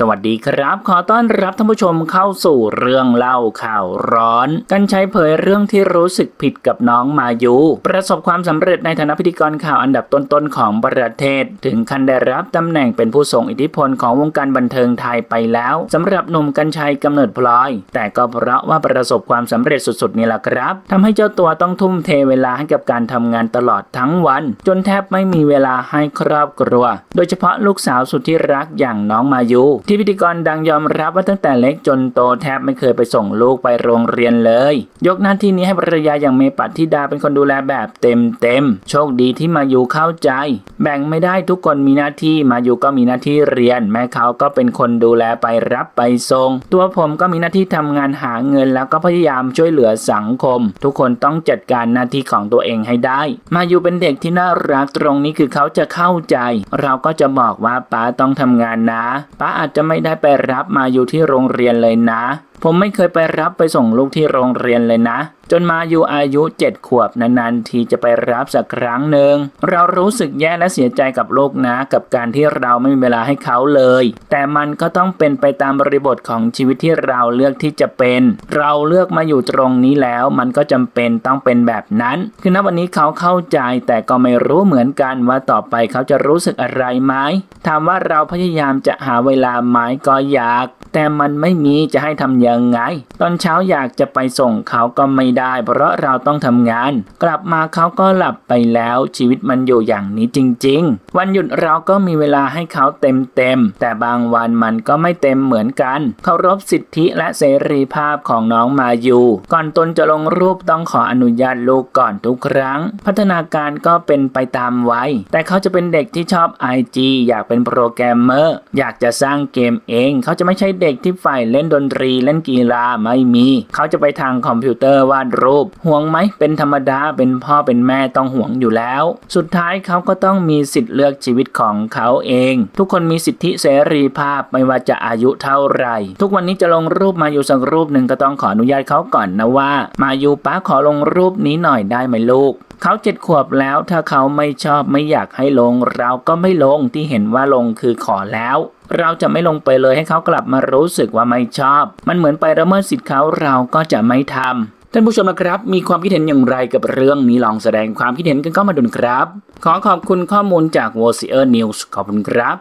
สวัสดีครับ ขอต้อนรับท่านผู้ชมเข้าสู่เรื่องเล่าข่าวร้อน กันใช้เผยเรื่องที่รู้สึกผิดกับน้องมายู ประสบความสำเร็จในฐานะพิธีกรข่าวอันดับต้นๆของประเทศ ถึงขั้นได้รับตำแหน่งเป็นผู้ทรงอิทธิพลของวงการบันเทิงไทยไปแล้วสำหรับหนุ่มกัญชัยกำเนิดพลอย แต่ก็เพราะว่าประสบความสำเร็จสุดๆนี่แหละครับทำให้เจ้าตัวต้องทุ่มเทเวลาให้กับการทำงานตลอดทั้งวัน จนแทบไม่มีเวลาให้ครอบครัว โดยเฉพาะลูกสาวสุดที่รักอย่างน้องมายูที่พิธีกรดังยอมรับว่าตั้งแต่เล็กจนโตแทบไม่เคยไปส่งลูกไปโรงเรียนเลย ยกหน้าที่นี้ให้ภรรยาอย่างเมปัทธิดาเป็นคนดูแลแบบเต็มเต็มๆโชคดีที่มาอยู่เข้าใจ แบ่งไม่ได้ทุกคนมีหน้าที่มาอยู่ก็มีหน้าที่เรียน แม่เขาก็เป็นคนดูแลไปรับไปส่งตัวผมก็มีหน้าที่ทำงานหาเงินแล้วก็พยายามช่วยเหลือสังคม ทุกคนต้องจัดการหน้าที่ของตัวเองให้ได้ มาอยู่เป็นเด็กที่น่ารักตรงนี้คือเขาจะเข้าใจ เราก็จะบอกว่าป้าต้องทำงานนะป้าอาจจะไม่ได้ไปรับมาอยู่ที่โรงเรียนเลยนะ ผมไม่เคยไปรับไปส่งลูกที่โรงเรียนเลยนะ จนมาอยู่อายุเจ็ดขวบนานๆทีจะไปรับสักครั้งหนึ่งเรารู้สึกแย่และเสียใจกับลูกนะ กับการที่เราไม่มีเวลาให้เขาเลย แต่มันก็ต้องเป็นไปตามบริบทของชีวิตที่เราเลือกที่จะเป็น เราเลือกมาอยู่ตรงนี้แล้ว มันก็จำเป็นต้องเป็นแบบนั้น คือณวันนี้เขาเข้าใจแต่ก็ไม่รู้เหมือนกันว่าต่อไปเขาจะรู้สึกอะไรไหมถามว่าเราพยายามจะหาเวลาไหมก็อยาก แต่มันไม่มีจะให้ทำยังไง ตอนเช้าอยากจะไปส่งเขาก็ไม่ได้ เพราะเราต้องทำงาน กลับมาเขาก็หลับไปแล้วชีวิตมันอยู่อย่างนี้จริง ๆ วันหยุดเราก็มีเวลาให้เขาเต็มๆแต่บางวันมันก็ไม่เต็มเหมือนกันเคารพสิทธิและเสรีภาพของน้องมาอยู่ ก่อนตนจะลงรูปต้องขออนุญาตลูกก่อนทุกครั้ง พัฒนาการก็เป็นไปตามวัยแต่เขาจะเป็นเด็กที่ชอบ IG อยากเป็นโปรแกรมเมอร์ อยากจะสร้างเกมเอง เขาจะไม่ใช่เด็กที่ฝ่ายเล่นดนตรีเล่นกีฬาไม่มี เขาจะไปทางคอมพิวเตอร์วาดรูป ห่วงไหมเป็นธรรมดาเป็นพ่อเป็นแม่ต้องห่วงอยู่แล้ว สุดท้ายเขาก็ต้องมีสิทธิ์เลือกชีวิตของเขาเอง ทุกคนมีสิทธิเสรีภาพไม่ว่าจะอายุเท่าไหร่ ทุกวันนี้จะลงรูปมาอยู่สักรูปหนึ่งก็ต้องขออนุญาตเขาก่อนนะว่า มาอยู่ป้าขอลงรูปนี้หน่อยได้ไหมลูก เขาเจ็ดขวบแล้วถ้าเขาไม่ชอบไม่อยากให้ลง เราก็ไม่ลงที่เห็นว่าลงคือขอแล้ว เราจะไม่ลงไปเลยให้เขากลับมารู้สึกว่าไม่ชอบ มันเหมือนไปละเมิดสิทธิ์เขาเราก็จะไม่ทำท่านผู้ชมนะครับ มีความคิดเห็นอย่างไรกับเรื่องนี้ลองแสดงความคิดเห็นกันเข้ามาดูนครับ ขอขอบคุณข้อมูลจาก w o c i e r News ขอบคุณครับ